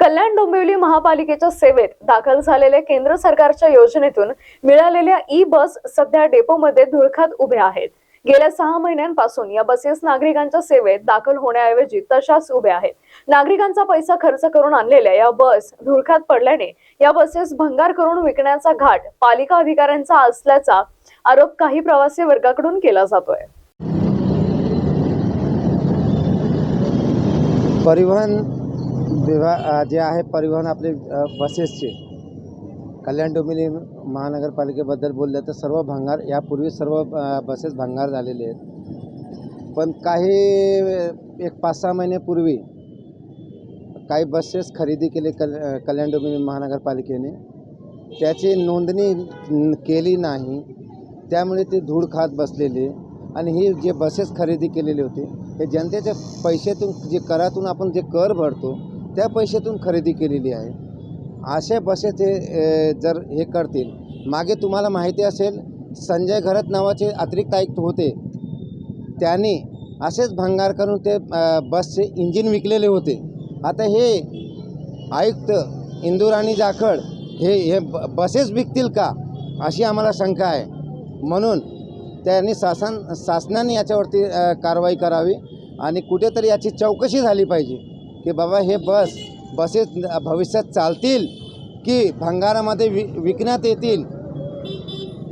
कल्याण डोंबिवली महापालिकेच्या सेवेत दाखल झालेल्या केंद्र सरकारच्या योजनेतून मिळालेल्या ई बस सध्या डेपोमध्ये धुळखात उभ्या आहेत. गेल्या सहा महिन्यांपासून या बसेस नागरिकांच्या सेवेत दाखल होण्याऐवजी तशाच उभ्या आहेत. नागरिकांचा पैसा खर्च करून आणलेल्या या बस धुळखात पडल्याने या बसेस भंगार करून विकण्याचा घाट पालिका अधिकाऱ्यांचा असल्याचा आरोप काही प्रवासी वर्गाकडून केला जातोय. परिवहन विभाग जे आहे परिवहन आपले बसेसचे. कल्याण डोंबिवली महानगरपालिकेबद्दल बोललं तर सर्व भंगार यापूर्वी सर्व बसेस भंगार झालेले आहेत. पण काही एक पाच सहा महिन्यापूर्वी काही बसेस खरेदी केले कल कल्याण डोंबिवली महानगरपालिकेने. त्याची नोंदणी केली नाही. त्यामुळे ती धूळ खात बसलेली आणि ही जे बसेस खरेदी केलेली होती हे जनतेच्या पैशातून जे करातून आपण जे कर भरतो त्या पैशातून खरेदी केलेली आहे. अशा बसेस हे जर हे करतील मागे तुम्हाला माहिती असेल संजय घरत नावाचे अतिरिक्त आयुक्त होते. त्यांनी असेच भंगार करून ते बसचे इंजिन विकलेले होते. आता हे आयुक्त इंदुराणी जाखड हे हे ब बसेस विकतील का अशी आम्हाला शंका आहे. म्हणून त्यांनी शासन शासनाने याच्यावरती कारवाई करावी आणि कुठेतरी याची चौकशी झाली पाहिजे. की बाबा हे बस बसेस भविष्यात चालतील की भंगारामध्ये वि विकण्यात येतील?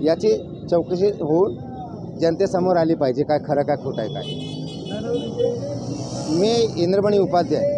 याची चौकशी होऊन जनतेसमोर आली पाहिजे. काय खरं काय खोटं आहे काय? मी इंद्रमणी उपाध्याय.